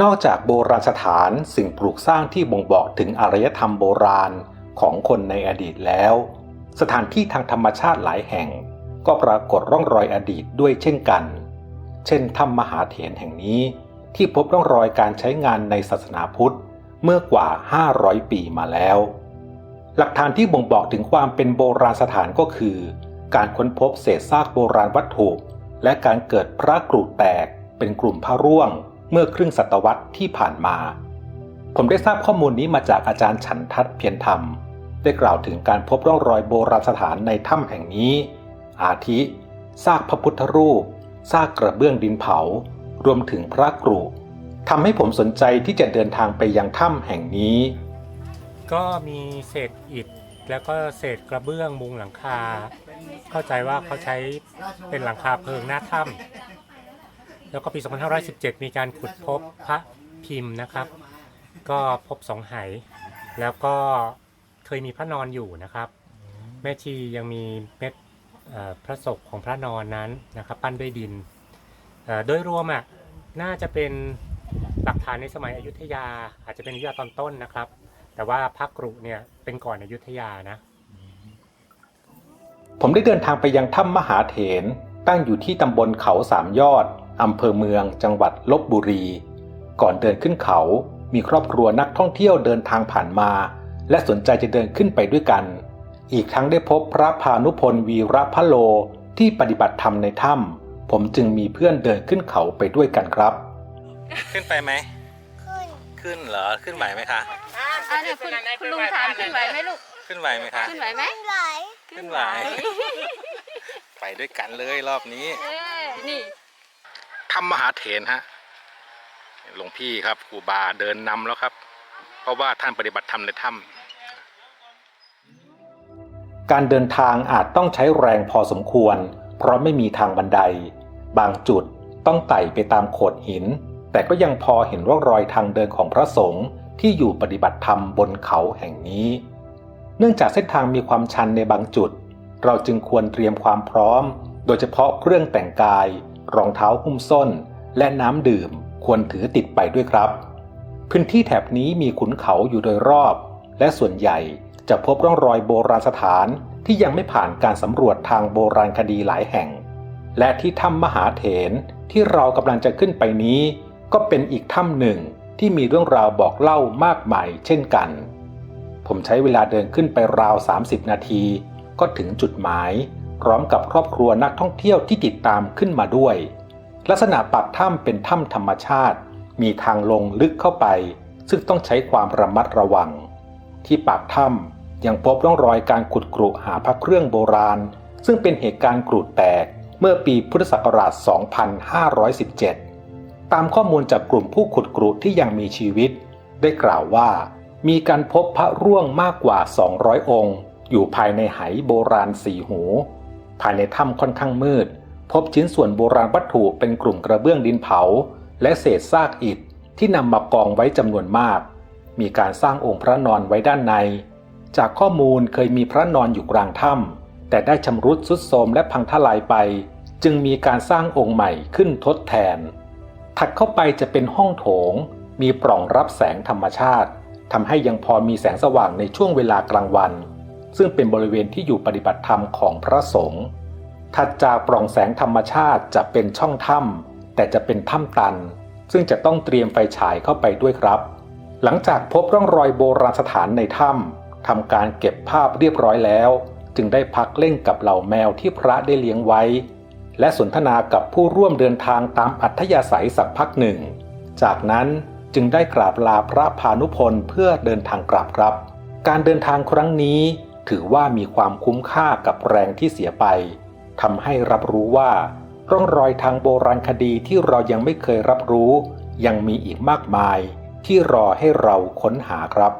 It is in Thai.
นอกจากโบราณสถานสิ่งปลูกสร้างที่บ่งบอกถึงอารยธรรมโบราณของคนในอดีตแล้ว สถานที่ทางธรรมชาติหลายแห่ง ก็ปรากฏร่องรอยอดีตด้วยเช่นกัน เช่นถ้ำมหาเถรแห่งนี้ที่พบร่องรอยการใช้งานในศาสนาพุทธเมื่อกว่า 500 ปีมาแล้ว หลักฐานที่บ่งบอกถึงความเป็นโบราณสถานก็คือ การค้นพบเศษซากโบราณวัตถุ และการเกิดพระกรูดแตกเป็นกลุ่มพระร่วง เมื่อครึ่งศตวรรษที่ผ่านมา ผมได้ทราบข้อมูลนี้มาจากอาจารย์ฉันทัศน์เพียรธรรม ได้กล่าวถึงการพบร่องรอยโบราณสถานในถ้ำแห่งนี้ อาทิซากพระพุทธรูปซากกระเบื้องดินเผา รวมถึงพระกรูดทำให้ผมสนใจที่จะเดินทางไปยังถ้ำแห่งนี้ ก็มีเศษอิฐแล้วก็เศษกระเบื้องมุงหลังคา เข้าใจว่าเขาใช้เป็นหลังคาเพิงหน้าถ้ำ แล้วก็ปี 2517 มีการขุดพบพระพิมพ์นะครับ ก็พบสองไหายแล้วก็เคยมีพระนอนอยู่นะครับ แม่ชียังมีเม็ดพระศพของพระนอนนั้นนะครับ ปั้นด้วยดินโดยรวมอะน่าจะเป็นหลักฐานในสมัยอยุธยา อาจจะเป็นอยุธยาตอนต้นนะครับ แต่ว่าพระกรุเนี่ยเป็นก่อนอยุธยานะ ผมได้เดินทางไปยังถ้ำมหาเถรตั้งอยู่ที่ตำบลเขาสามยอด อำเภอเมืองจังหวัดลบบุรี ก่อนเดินขึ้นเขา มีครอบครัวนักท่องเที่ยวเดินทางผ่านมา และสนใจจะเดินขึ้นไปด้วยกัน อีกทั้งได้พบพระพานุพลวีระพะโลที่ปฏิบัติธรรมในถ้ำผมจึงมีเพื่อนเดินขึ้นเขาไปด้วยกันครับ ขึ้นไปไหม ขึ้น ขึ้นเหรอ ขึ้นไหวไหมคะ อ่าเนี่ยคุณคุณลุงถามขึ้นไหวไหมลูก ขึ้นไหวไหมคะ ขึ้นไหวไหม ไหล ขึ้นไหว ไปด้วยกันเลยรอบนี้ เอ้ยนี่ ถ้ำมหาเถรฮะหลวงพี่ครับครูบาเดินนำแล้วครับ เพราะว่าท่านปฏิบัติธรรมในถ้ำการเดินทางอาจต้องใช้แรงพอสมควร เพราะไม่มีทางบันได บางจุดต้องไต่ไปตามโขดหิน แต่ก็ยังพอเห็นร่องรอยทางเดินของพระสงฆ์ที่อยู่ปฏิบัติธรรมบนเขาแห่งนี้ เนื่องจากเส้นทางมีความชันในบางจุด เราจึงควรเตรียมความพร้อม โดยเฉพาะเครื่องแต่งกาย รองเท้าหุ้มส้น และน้ำดื่มควรถือติดไปด้วยครับ พื้นที่แถบนี้มีขุนเขาอยู่โดยรอบ และส่วนใหญ่จะพบร่องรอยโบราณสถานที่ยังไม่ผ่านการสำรวจทางโบราณคดีหลายแห่ง และที่ถ้ำมหาเถรที่เรากำลังจะขึ้นไปนี้ ก็เป็นอีกถ้ำหนึ่งที่มีเรื่องราวบอกเล่ามากมายเช่นกัน ผมใช้เวลาเดินขึ้นไปราว 30 นาที ก็ถึงจุดหมาย พร้อมกับครอบครัวนักท่องเที่ยวที่ติดตามขึ้นมาด้วย ลักษณะปากถ้ำเป็นถ้ำธรรมชาติ มีทางลงลึกเข้าไป ซึ่งต้องใช้ความระมัดระวัง ที่ปากถ้ำยังพบร่องรอยการขุดกรุหาพระเครื่องโบราณ ซึ่งเป็นเหตุการณ์กรุแตกเมื่อปีพุทธศักราช 2517 ตามข้อมูลจากกลุ่มผู้ขุดกรุที่ยังมีชีวิต ได้กล่าวว่า มีการพบพระร่วงมากกว่า 200 องค์ อยู่ภายในไหโบราณสีหู ภายในถ้ำค่อนข้างมืด พบชิ้นส่วนโบราณวัตถุเป็นกลุ่มกระเบื้องดินเผา และเศษซากอิฐที่นำมากองไว้จำนวนมาก มีการสร้างองค์พระนอนไว้ด้านใน จากข้อมูลเคยมีพระนอนอยู่กลางถ้ำแต่ได้ชำรุดทรุดโทรมและพังทลายไป จึงมีการสร้างองค์ใหม่ขึ้นทดแทน ถัดเข้าไปจะเป็นห้องโถง มีปล่องรับแสงธรรมชาติทำให้ยังพอมีแสงสว่างในช่วงเวลากลางวัน ซึ่งเป็นบริเวณที่อยู่ปฏิบัติธรรมของพระสงฆ์ถัดจากปล่องแสงธรรมชาติจะเป็นช่องถ้ำแต่จะเป็นถ้ำตัน ซึ่งจะต้องเตรียมไฟฉายเข้าไปด้วยครับ หลังจากพบร่องรอยโบราณสถานในถ้ำทำการเก็บภาพเรียบร้อยแล้ว จึงได้พักเล่นกับเหล่าแมวที่พระได้เลี้ยงไว้ และสนทนากับผู้ร่วมเดินทางตามอัธยาศัยสักพักหนึ่ง จากนั้นจึงได้กราบลาพระพานุพลเพื่อเดินทางกลับครับ การเดินทางครั้งนี้ ถือว่ามีความคุ้มค่ากับแรงที่เสียไปทำให้รับรู้ว่า ร่องรอยทางโบราณคดีที่เรายังไม่เคยรับรู้ ยังมีอีกมากมาย ที่รอให้เราค้นหาครับ